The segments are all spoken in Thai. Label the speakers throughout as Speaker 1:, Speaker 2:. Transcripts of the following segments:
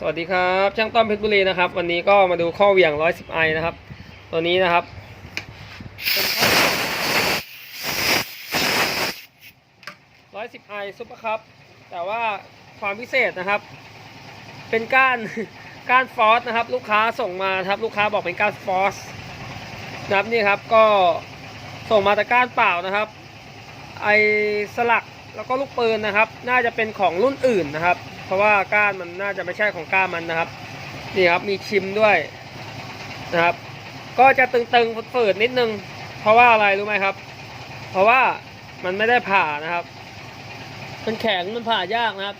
Speaker 1: สวัสดีครับช่างต้อมเพชรบุรีนะครับ วันนี้ก็มาดูข้อเหวี่ยง 110ไอนะครับ ตัวนี้นะครับร้อยสิบไอซุปเปอร์คัพแต่ว่าความพิเศษนะครับ เป็นก้านก้านฟอสนะครับ ลูกค้าส่งมาครับลูกค้าบอกเป็นก้านฟอสนะครับนี่ครับก็ส่งมาแต่ก้านเปล่านะครับ ไอสลัก แล้วก็ลูกปืนนะครับ น่าจะเป็นของรุ่นอื่นนะครับ เพราะว่าก้านมันน่าจะไม่ใช่ของก้านมันนะครับ นี่ครับมีชิมด้วยนะครับ ก็จะตึงๆฝืดๆนิดนึง เพราะว่าอะไรรู้ไหมครับ เพราะว่ามันไม่ได้ผ่านะครับ มันแข็งมันผ่ายากนะครับ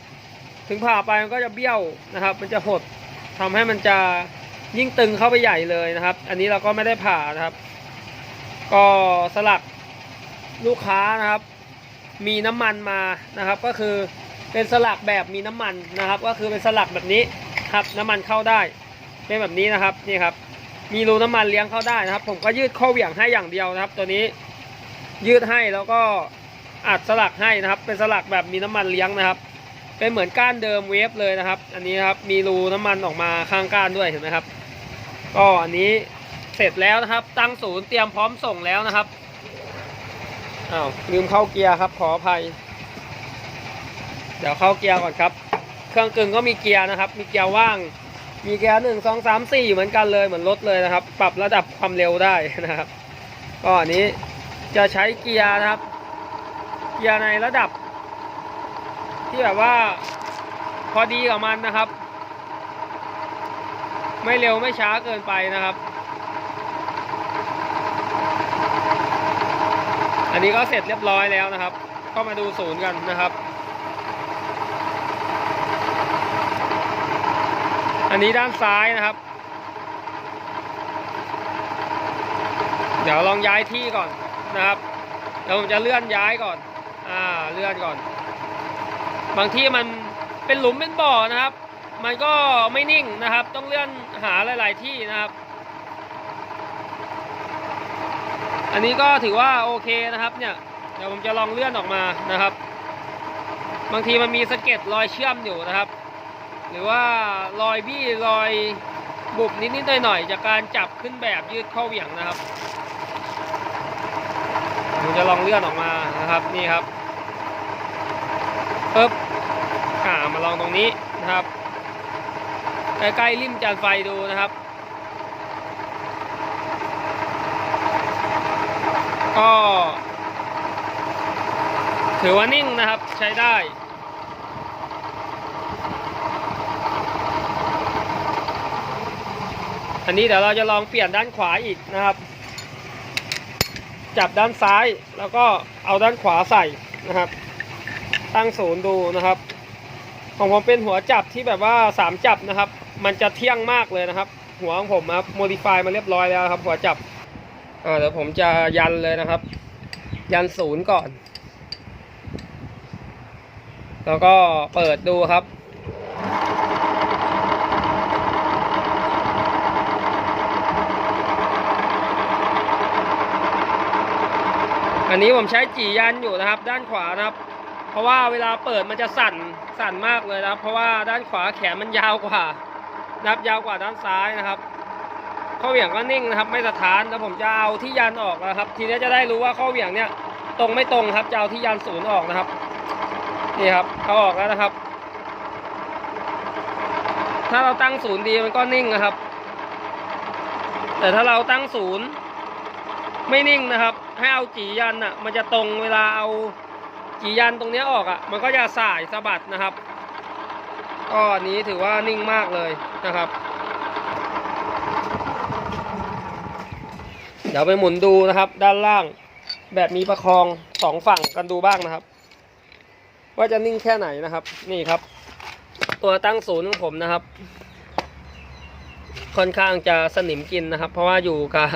Speaker 1: ถึงผ่าไปมันก็จะเบี้ยวนะครับ มันจะหดทำให้มันจะยิ่งตึงเข้าไปใหญ่เลยนะครับ อันนี้เราก็ไม่ได้ผ่านะครับ ก็สลักลูกค้านะครับ มีน้ำมันมานะครับ ก็คือเป็นสลักแบบมีน้ำมันนะครับ ก็คือเป็นสลักแบบนี้ครับน้ำมันเข้าได้เป็นแบบนี้นะครับนี่ครับ มีรูน้ำมันเลี้ยงเข้าได้นะครับ ผมก็ยืดข้อเหวี่ยงให้อย่างเดียวนะครับ ตัวนี้ยืดให้แล้วก็อัดสลักให้นะครับ เป็นสลักแบบมีน้ำมันเลี้ยงนะครับ เป็นเหมือนก้านเดิมเวฟเลยนะครับ อันนี้ครับมีรูน้ำมันออกมาข้างก้านด้วยเห็นไหมครับ ก็อันนี้เสร็จแล้วนะครับ ตั้งศูนย์เตรียมพร้อมส่งแล้วนะครับ อ้าวลืมเข้าเกียร์ครับขออภัย เดี๋ยวเข้าเกียร์ก่อนครับ เครื่องกึ่งก็มีเกียร์นะครับ มีเกียร์ว่าง มีเกียร์หนึ่งสองสามสี่เหมือนกันเลยเหมือนรถเลยนะครับ ปรับระดับความเร็วได้นะครับก็อันนี้จะใช้เกียร์นะครับ เกียร์ในระดับ ที่แบบว่าพอดีกับมันนะครับ ไม่เร็วไม่ช้าเกินไปนะครับ อันนี้ก็เสร็จเรียบร้อยแล้วนะครับ ก็มาดูศูนย์กันนะครับ อันนี้ด้านซ้ายนะครับ เดี๋ยวลองย้ายที่ก่อนนะครับเดี๋ยวผมจะเลื่อนย้ายก่อน อ่า เลื่อนก่อน บางที่มันเป็นหลุมเป็นบ่อนะครับ มันก็ไม่นิ่งนะครับ ต้องเลื่อนหาหลาย ๆ ที่นะครับ อันนี้ก็ถือว่าโอเคนะครับเนี่ยเดี๋ยวผมจะลองเลื่อนออกมานะครับ บางทีมันมีสะเก็ดรอยเชื่อมอยู่นะครับ หรือว่ารอยบี้รอยบุบนิดๆหน่อยๆจากการจับขึ้นแบบยืดเข้าเหวี่ยงนะครับผมจะลองเลื่อนออกมานะครับนี่ครับปึ๊บอ่ามาลองตรงนี้นะครับใกล้ๆริมจานไฟดูนะครับ ก็ ถือว่านิ่งนะครับใช้ได้อันนี้เดี๋ยวเราจะลองเปลี่ยนด้านขวาอีกนะครับ จับด้านซ้ายแล้วก็เอาด้านขวาใส่นะครับ ตั้งศูนย์ดูนะครับ ของผมเป็นหัวจับที่แบบว่าสามจับนะครับ มันจะเที่ยงมากเลยนะครับ หัวของผมครับโมดิฟายมาเรียบร้อยแล้วครับ หัวจับ อ่าเดี๋ยวผมจะยันเลยนะครับ ยันศูนย์ก่อน แล้วก็เปิดดูครับอันนี้ผมใช้จียันอยู่นะครับ ด้านขวานะครับ เพราะว่าเวลาเปิดมันจะสั่นสั่นมากเลยนะครับ เพราะว่าด้านขวาแขนมันยาวกว่านับยาวกว่าด้านซ้ายนะครับ ข้อเหวี่ยงก็นิ่งนะครับ ไม่สะท้านแล้วผมจะเอาที่ยันออกนะครับ ทีนี้จะได้รู้ว่าข้อเหวี่ยงเนี่ยตรงไม่ตรงครับจะเอาที่ยันศูนย์ออกนะครับนี่ครับเอาออกแล้วนะครับ ถ้าเราตั้งศูนย์ดีมันก็นิ่งนะครับ แต่ถ้าเราตั้งศูนย์ไม่นิ่งนะครับ ให้เอาจียันอะ มันจะตรงเวลาเอาจียันตรงนี้ออกอะ มันก็จะสายสะบัดนะครับก็อันนี้ถือว่านิ่งมากเลยนะครับ ดี๋ยวไปหมุนดูนะครับ ด้านล่างแบบมีประคองสองฝั่งกันดูบ้างนะครับ ว่าจะนิ่งแค่ไหนนะครับ นี่ครับ ตัวตั้งศูนย์ของผมนะครับ ค่อนข้างจะสนิมกินนะครับ เพราะว่าอยู่กับ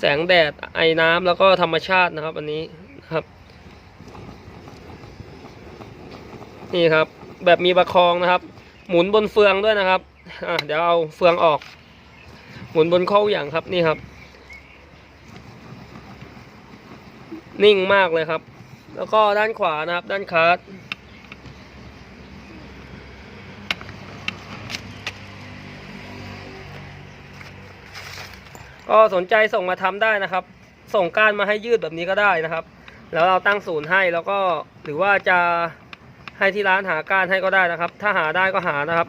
Speaker 1: แสงแดดไอ้น้ำแล้วก็ธรรมชาตินะครับ อันนี้นะครับ นี่ครับ แบบมีประคองนะครับ หมุนบนเฟืองด้วยนะครับอะเดี๋ยวเอาเฟืองออก หมุนบนเข้าอย่างครับนี่ครับ นิ่งมากเลยครับ แล้วก็ด้านขวานะครับ ด้านคาร์ดก็สนใจส่งมาทำได้นะครับ ส่งก้านมาให้ยืดแบบนี้ก็ได้นะครับ แล้วเราตั้งศูนย์ให้แล้วก็หรือว่าจะให้ที่ร้านหาก้านให้ก็ได้นะครับ ถ้าหาได้ก็หานะครับ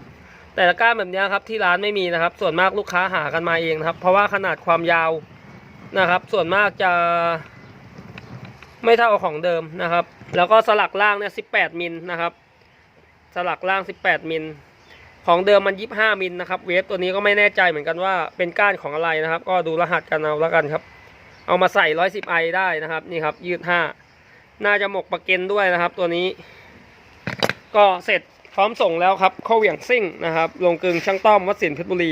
Speaker 1: แต่ละก้านแบบนี้ครับที่ร้านไม่มีนะครับ ส่วนมากลูกค้าหากันมาเองนะครับ เพราะว่าขนาดความยาวนะครับ ส่วนมากจะ ไม่เท่าของเดิมนะครับ แล้วก็สลักล่างเนี่ย18มิลนะครับ สลักล่าง18มิลของเดิมมัน25มิลนะครับ เวฟตัวนี้ก็ไม่แน่ใจเหมือนกันว่าเป็นก้านของอะไรนะครับ ก็ดูรหัสกันเอาแล้วกันครับ เอามาใส่110ไอได้นะครับ นี่ครับ ยืด5น่าจะหมกประเก็นด้วยนะครับ ตัวนี้ ก็เสร็จพร้อมส่งแล้วครับเข้าเหวี่ยงซิ่งนะครับ ลงกึงช่างต้อมวัดสินเพชรบุรี